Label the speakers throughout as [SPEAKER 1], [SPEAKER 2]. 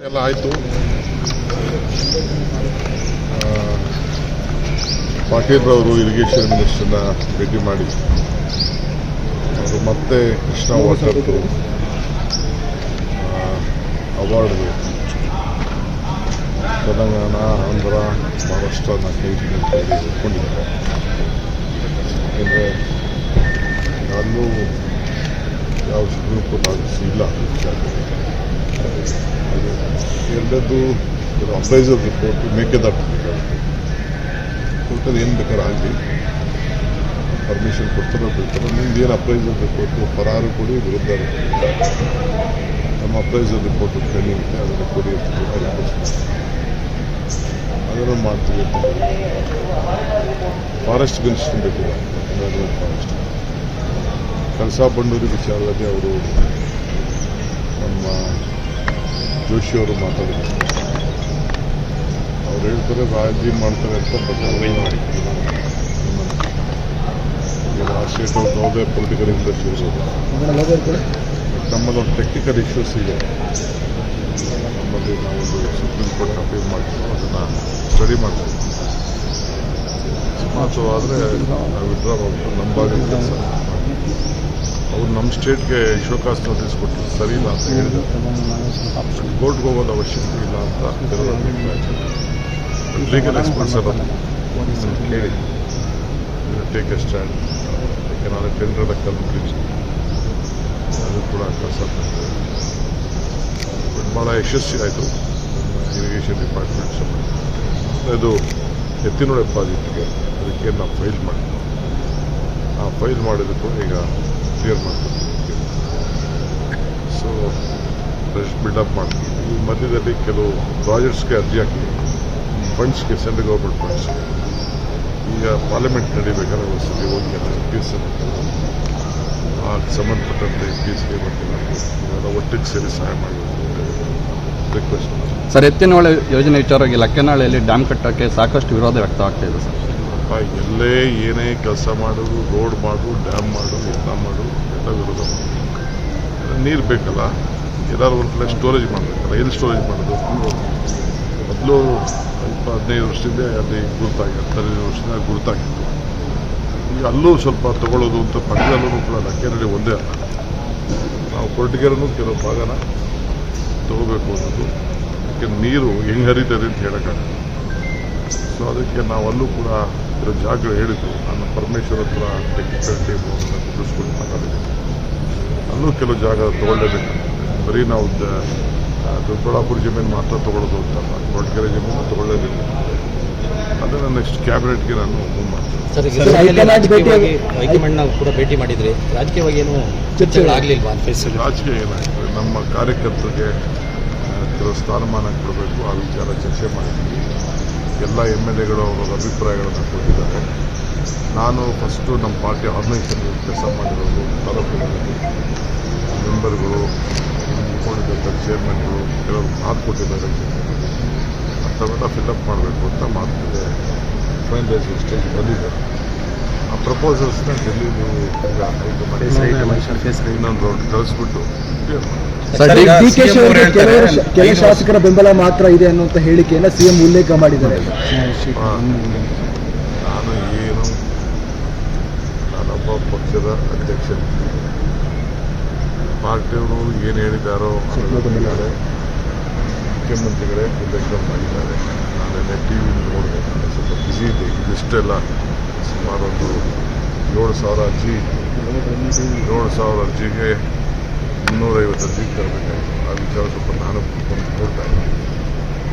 [SPEAKER 1] ಎಲ್ಲ ಆಯಿತು. ಪಾಟೀಲ್ ಅವರು ಇರಿಗೇಷನ್ ಮಿನಿಸ್ಟರ್ನ ಭೇಟಿ ಮಾಡಿ. ಅವರು ಮತ್ತೆ ಕೃಷ್ಣ ವಾಟರ್ದು ಅವಾರ್ಡ್ ತೆಲಂಗಾಣ, ಆಂಧ್ರ ಮಹಾರಾಷ್ಟ್ರನ ಕೈ ಅಂತ ಹೇಳಿ ಒಪ್ಕೊಂಡಿದ್ದಾರೆ. ಯಾಕೆಂದರೆ ಅಲ್ಲೂ ಯಾವ ಸುಪ್ರೀಂ ಕೋರ್ಟ್ ಆದೇಶ ಇಲ್ಲ. ಆ ಅಪ್ರೈಸರ್ ರಿಪೋರ್ಟ್ ಮೇಕೆದಾಟಬೇಕಾಗುತ್ತೆ ಕೋರ್ಟಲ್ಲಿ ಏನು ಬೇಕಾದ್ರೆ ಆಗಲಿ. ಪರ್ಮಿಷನ್ ಕೊಡ್ತಾರೆ ಬಿಡ್ತಾರೋ ನಿಮ್ದು ಏನು ಅಪ್ರೈಸಲ್ ರಿಪೋರ್ಟ್ ಪರಾರು ಕೊಡಿ, ವಿರುದ್ಧ. ನಮ್ಮ ಅಪ್ರೈಸಲ್ ರಿಪೋರ್ಟ್ ಇದೆ ಅದನ್ನು ಕೊಡಿ ಅದನ್ನು ಮಾಡ್ತೀವಿ ಫಾರೆಸ್ಟ್ ಕಮಿಷನ್ ಬೇಕಿಲ್ಲ ಫಾರೆಸ್ಟ್ ಕಳಸಾ ಬಂಡೂರಿ ವಿಚಾರದಲ್ಲಿ ಅವರು ನಮ್ಮ ಜೋಶಿಯವರು ಮಾತಾಡಿದ್ರು. ಅವ್ರು ಹೇಳ್ತಾರೆ ರಾಜಿ ಮಾಡ್ತಾರೆ ಅಂತ ಅವ್ರು ಯಾವುದೇ ಪೊಲಿಟಿಕಲ್ ಇಂಟ್ರೆಸ್ಟ್ ಇರ್ಬೋದು. ಟೆಕ್ನಿಕಲ್ ಇಶ್ಯೂಸ್ ಇದೆ. ನಮ್ಮಲ್ಲಿ ನಾವೊಂದು ಸುಪ್ರೀಂ ಕೋರ್ಟ್ ಅಪೀಲ್ ಮಾಡ್ತೀವಿ ಅದನ್ನು ಸ್ಟಡಿ ಮಾಡ್ತೀವಿ ಸಮಾಸವಾದರೆ ನಾವು ವಿಡ್ರಾ ಮಾಡ್ಬಿಟ್ಟು ನಮ್ಮ ಭಾಗದ ಕೆಲಸ ಅವ್ರು ನಮ್ಮ ಸ್ಟೇಟ್ಗೆ ಶೋಕಾಸ್ ನೋಟಿಸ್ ಕೊಟ್ಟರು ಸರಿ ಇಲ್ಲ ಅಂತ ಹೇಳಿದ್ರು. ಕೋರ್ಟ್ಗೆ ಹೋಗೋದು ಅವಶ್ಯಕತೆ ಇಲ್ಲ ಅಂತ ಲೀಗಲ್ ಎಕ್ಸ್ಪರ್ಟ್ಸ್ ಎಲ್ಲ ಕೇಳಿ. ಟೇಕ್ ಎ ಸ್ಟ್ಯಾಂಡ್ ಯಾಕೆ ನಾಳೆ ಟೆಂಡರ್ ಕಲ್ಪಿಸಿ ಅದು ಕೂಡ ಕೆಲಸ ಭಾಳ ಯಶಸ್ವಿ ಆಯಿತು. ಇರಿಗೇಷನ್ ಡಿಪಾರ್ಟ್ಮೆಂಟ್ ಅದು ಎತ್ತಿನೋಡೆ ಪ್ರಾಜೆಕ್ಟ್ಗೆ ಅದಕ್ಕೆ ನಾವು ಫೈಲ್ ಮಾಡಿದ್ವಿ. ಆ ಫೈಲ್ ಮಾಡಿದಕ್ಕೂ ಈಗ ಕ್ಲಿಯರ್ ಸೊ ಫ್ರೆಶ್ ಬಿಲ್ಡಪ್ ಮಾಡ್ತೀವಿ ಈ ಮಧ್ಯದಲ್ಲಿ ಕೆಲವು ಪ್ರಾಜೆಕ್ಟ್ಸ್ಗೆ ಅರ್ಜಿ ಹಾಕಿ ಫಂಡ್ಸ್ಗೆ ಸೆಂಟ್ರಲ್ ಗೌರ್ಮೆಂಟ್ ಫಂಡ್ಸ್ ಈಗ ಪಾರ್ಲಿಮೆಂಟ್ ನಡಿಬೇಕಾದ್ರೆ ಸಲ ಹೋಗಿ ಎಸ್ ಆ ಸಂಬಂಧಪಟ್ಟಂತೆ ಮತ್ತು ಇವೆಲ್ಲ ಒಟ್ಟಿಗೆ ಸೇರಿ ಸಹಾಯ ಮಾಡಬೇಕು ರಿಕ್ವೆಸ್ಟ್
[SPEAKER 2] ಸರ್ ಎತ್ತಿನಹೊಳೆ ಯೋಜನೆ ವಿಚಾರವಾಗಿ ಲಕ್ಕನಹಳ್ಳಿಯಲ್ಲಿ ಡ್ಯಾಮ್ ಕಟ್ಟೋಕ್ಕೆ ಸಾಕಷ್ಟು ವಿರೋಧ ವ್ಯಕ್ತವಾಗ್ತಾ ಇದೆ ಸರ್
[SPEAKER 1] ಎಲ್ಲೇ ಏನೇ ಕೆಲಸ ಮಾಡೋದು, ರೋಡ್ ಮಾಡು ಡ್ಯಾಮ್ ಮಾಡು ಎಲ್ಲ ಮಾಡು ಎಲ್ಲ ವಿರೋಧ ನೀರು ಬೇಕಲ್ಲ? ಎಲ್ಲರೂ ಒಂದು ಕಡೆ ಸ್ಟೋರೇಜ್ ಮಾಡಬೇಕಲ್ಲ? ಎಲ್ಲಿ ಸ್ಟೋರೇಜ್ ಮಾಡೋದು? ಮೊದಲು ಸ್ವಲ್ಪ ಹದಿನೈದು ವರ್ಷದಿಂದ ಅಲ್ಲಿ ಗುರುತಾಗಿತ್ತು, ಹದಿನೈದು ವರ್ಷದಿಂದ ಗುರುತಾಗಿತ್ತು. ಈಗ ಅಲ್ಲೂ ಸ್ವಲ್ಪ ತಗೊಳ್ಳೋದು ಅಂತ ಪಕ್ಕದಲ್ಲೂ ಕೂಡ ಲಕ್ಕೇನಹಳ್ಳಿ ಒಂದೇ ಅಲ್ಲ. ನಾವು ಕೊರಟಗೆರೆನೂ ಕೆಲವು ಭಾಗನ ತಗೋಬೇಕು ಅನ್ನೋದು. ಯಾಕೆ ನೀರು ಹೆಂಗೆ ಹರಿತದೆ ಅಂತ ಹೇಳೋಕ್ಕಾಗಲ್ಲ. ಸೊ ಅದಕ್ಕೆ ನಾವು ಅಲ್ಲೂ ಕೂಡ ಇರೋ ಜಾಗ ಹೇಳಿದ್ರು ನಾನು ಪರಮೇಶ್ವರ್ ಹತ್ರ ಟೆಕ್ನಿಕಲ್ ಟೀಮ್ ಕುಡಿಸ್ಕೊಂಡು ಮಾತಾಡಿದೆ. ಅಲ್ಲೂ ಕೆಲವು ಜಾಗ ತಗೊಳ್ಳೇಬೇಕು. ಬರೀ ನಾವು ದೊಡ್ಡಬಳ್ಳಾಪುರ ಜಮೀನು ಮಾತ್ರ ತೊಗೊಳ್ಳೋದು ಅಂತಲ್ಲ ಕೊರಟಗೆರೆ ಜಮೀನು ತಗೊಳ್ಳೇಬೇಕು. ಅದನ್ನು ನೆಕ್ಸ್ಟ್ ಕ್ಯಾಬಿನೆಟ್ಗೆ ನಾನು ಮೂವ್ ಮಾಡ್ತೀನಿ.
[SPEAKER 3] ಕೂಡ ಭೇಟಿ ಮಾಡಿದ್ರಿ. ರಾಜಕೀಯವಾಗಿ ಏನು ಚರ್ಚೆಗಳಾಗಲಿಲ್ವಾ
[SPEAKER 1] ರಾಜಕೀಯ ಏನಾಗ್ತದೆ ನಮ್ಮ ಕಾರ್ಯಕರ್ತರಿಗೆ ಕೆಲವು ಸ್ಥಾನಮಾನ ಕೊಡಬೇಕು ಆ ವಿಚಾರ ಚರ್ಚೆ ಮಾಡಿದ್ವಿ. ಎಲ್ಲ ಎಂ ಎಲ್ ಎಗಳು ಅವರ ಅಭಿಪ್ರಾಯಗಳನ್ನು ಕೊಟ್ಟಿದ್ದಾರೆ. ನಾನು ಫಸ್ಟು ನಮ್ಮ ಪಾರ್ಟಿ ಆರ್ಗನೈಸೇಷನ್ ಕೆಲಸ ಮಾಡಿರೋದು ತಾಲೂಕಿನಲ್ಲಿ ಮೆಂಬರ್ಗಳು ಮುಖಂಡಿದ್ದಂಥ ಚೇರ್ಮನ್ಗಳು ಕೆಲವರು ಮಾತು ಕೊಟ್ಟಿದ್ದಾರೆ. ಅಂಥವೆಲ್ಲ ಫಿಲಪ್ ಮಾಡಬೇಕು ಅಂತ ಮಾತಿಗೆ ಫೈನಲೈಸ್ ಸ್ಟೇಜ್ ಬಂದಿದೆ. ಆ ಪ್ರಪೋಸಲ್ಸ್ನ ಡೆಲ್ಲಿಲಿ ಈಗ ಹೈಕಮಾಂಡ್ ಇನ್ನೊಂದು ರೌಂಡ್ ಕಳಿಸ್ಬಿಟ್ಟು ಕ್ಲಿಯರ್ ಮಾಡಿ.
[SPEAKER 2] ಈಗ
[SPEAKER 4] ಡಿ ಕೆ ಶಾಸಕರ ಬೆಂಬಲ ಮಾತ್ರ ಇದೆ ಅನ್ನುವಂತ ಹೇಳಿಕೆಯನ್ನ ಸಿಎಂ ಉಲ್ಲೇಖ ಮಾಡಿದ್ದಾರೆ.
[SPEAKER 1] ನಾನು ಏನು ನಾನೊಬ್ಬ ಪಕ್ಷದ ಅಧ್ಯಕ್ಷ. ಪಾರ್ಟಿಯವರು ಏನು ಹೇಳಿದ್ದಾರೋ ಅದನ್ನು ಹೇಳಿದ್ದಾರೆ. ಮುಖ್ಯಮಂತ್ರಿಗಳೇ ಉಲ್ಲೇಖ ಮಾಡಿದ್ದಾರೆ. ನಾನೆಲ್ಲ ಟಿ ವಿ ನೋಡಿದೆ. ನಾನು ಸ್ವಲ್ಪ ಬ್ಯುಸಿ ಇದೆ ಇದಿಷ್ಟೆಲ್ಲ ಸುಮಾರು ಒಂದು ಏಳು ಸಾವಿರ ಅರ್ಜಿ. ಏಳು ಸಾವಿರ ಅರ್ಜಿಗೆ ಮುನ್ನೂರೈವತ್ತು ಅರ್ಜಿ ತರಬೇಕಾಗಿತ್ತು ಆ ವಿಚಾರ ಸ್ವಲ್ಪ ನಾನು ಕೂತ್ಕೊಂಡು ನೋಡ್ತಾ ಇದ್ದೀನಿ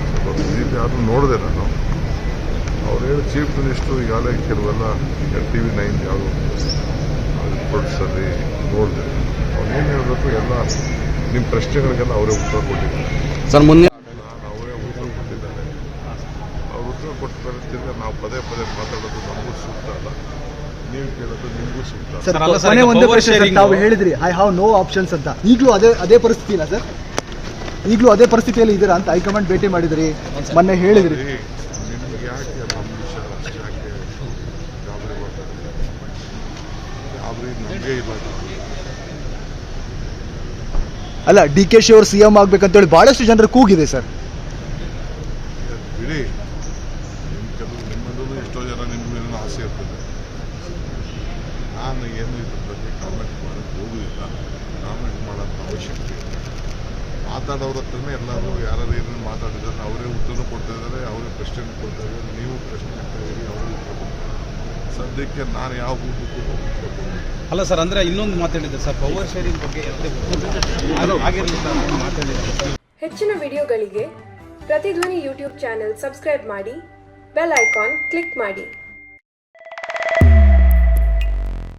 [SPEAKER 1] ಸ್ವಲ್ಪ ಆದರೂ ನೋಡಿದೆ ನಾನು. ಅವ್ರು ಹೇಳಿ ಚೀಫ್ ಮಿನಿಸ್ಟ್ರು ಈಗಾಗಲೇ ಕೆಲವೆಲ್ಲ ಟಿ ವಿ ನೈನ್ ಯಾವುದು ರಿಪೋರ್ಟ್ಸಲ್ಲಿ ನೋಡಿದೆ. ಅವ್ರು ಏನು ಹೇಳಬೇಕು? ಎಲ್ಲ ನಿಮ್ಮ ಪ್ರಶ್ನೆಗಳಿಗೆಲ್ಲ ಅವರೇ ಉತ್ತರ ಕೊಟ್ಟಿದ್ದಾರೆ.
[SPEAKER 2] ಸರ್ ಮುಂದೆ
[SPEAKER 1] ಅವರೇ ಉತ್ತರ ಕೊಟ್ಟಿದ್ದಾರೆ. ಅವ್ರು ಉತ್ತರ ಕೊಟ್ಟು ಬರುತ್ತಿದ್ದರೆ ನಾವು ಪದೇ ಪದೇ ಮಾತಾಡೋದು ನಮಗೂ ಸೂಕ್ತ ಅಲ್ಲ. ನೀವು ಕೇಳೋದು ನಿಮಗೂ ಸೂಕ್ತ
[SPEAKER 4] ಸರ್
[SPEAKER 3] ಅಲ್ಲ ಸರ್,
[SPEAKER 4] ಕೊನೆ
[SPEAKER 3] ಈಗ
[SPEAKER 4] ಒಂದೇ
[SPEAKER 3] power
[SPEAKER 4] ಪ್ರಶ್ನೆ ಸರ್
[SPEAKER 3] sharing-
[SPEAKER 4] ತಾವು ಹೇಳಿದ್ರಿ ಐ ಹಾವ್ ನೋ ಆಪ್ಷನ್ಸ್ ಅಂತ. ಈಗಲೂ ಅದೇ ಅದೇ ಪರಿಸ್ಥಿತಿ ಇಲ್ಲ ಸರ್? ಈಗಲೂ ಅದೇ ಪರಿಸ್ಥಿತಿಯಲ್ಲಿ ಇದ್ದೀರಾ ಅಂತ ಹೈಕಮಾಂಡ್ ಭೇಟಿ ಮಾಡಿದ್ರಿ ಮೊನ್ನೆ ಹೇಳಿದ್ರಿ.
[SPEAKER 1] ನೋಡಿ, ನಿಮ್ಗೆ ಯಾಕೆ ನಮ್ಮ ವಿಷಯ ಅಷ್ಟು ಯಾಕೆ ಗಾಬರಿ ಮಾಡ್ತಾರೆ ಗಾಬರಿ ನಮಗೆ ಇಲ್ಲ
[SPEAKER 4] ಅಲ್ಲ ಡಿ ಕೆ ಶಿ ಅವರು ಸಿ ಎಂ ಆಗ್ಬೇಕಂತೇಳಿ ಬಹಳಷ್ಟು ಜನರು ಕೂಗಿದೆ ಸರ್
[SPEAKER 1] ಬಿಡಿ ನಿಮ್ಮ ಕೆಲವು ನಿಮ್ಮಲ್ಲೂ ಎಷ್ಟೋ ಜನ ನಿಮ್ಮ ಮೇಲೂ ಆಸೆ ಇರ್ತದೆ ನಾನು ಏನು ಇದ್ರ ಬಗ್ಗೆ ಕಾಮೆಂಟ್ ಮಾಡೋಕ್ಕೆ ಹೋಗುದಿಲ್ಲ. ಕಾಮೆಂಟ್ ಮಾಡೋಂಥ ಅವಶ್ಯಕತೆ ಇಲ್ಲ. ಮಾತಾಡೋರ ಹತ್ರನೇ ಎಲ್ಲರೂ ಯಾರು ಏನೇನು ಮಾತಾಡಿದ್ದಾರೆ ಅವರೇ ಉತ್ತರ ಕೊಡ್ತಾ ಇದ್ದಾರೆ ಅವರೇ ಪ್ರಶ್ನೆ ಕೊಡ್ತಾ ಇದ್ದಾರೆ ನೀವು ಪ್ರಶ್ನೆ ಹಾಕ್ತಾ ಇದ್ದೀರಿ ಅವರು ಉತ್ತರ ಕೊಡ್ತಾರೆ. ಸದ್ಯಕ್ಕೆ ನಾನು ಯಾವ ಉದ್ದಕ್ಕೂ
[SPEAKER 5] ಅಲ್ಲ ಸರ್ ಅಂದ್ರೆ ಇನ್ನೊಂದು ಮಾತಾಡಿದ್ದೆ ಸರ್ ಪವರ್ ಶೇರಿಂಗ್ ಬಗ್ಗೆ
[SPEAKER 6] ಹೆಚ್ಚಿನ ವಿಡಿಯೋಗಳಿಗೆ ಪ್ರತಿಧ್ವನಿ ಯೂಟ್ಯೂಬ್ ಚಾನೆಲ್ ಸಬ್ಸ್ಕ್ರೈಬ್ ಮಾಡಿ ಬೆಲ್ ಐಕಾನ್ ಕ್ಲಿಕ್ ಮಾಡಿ.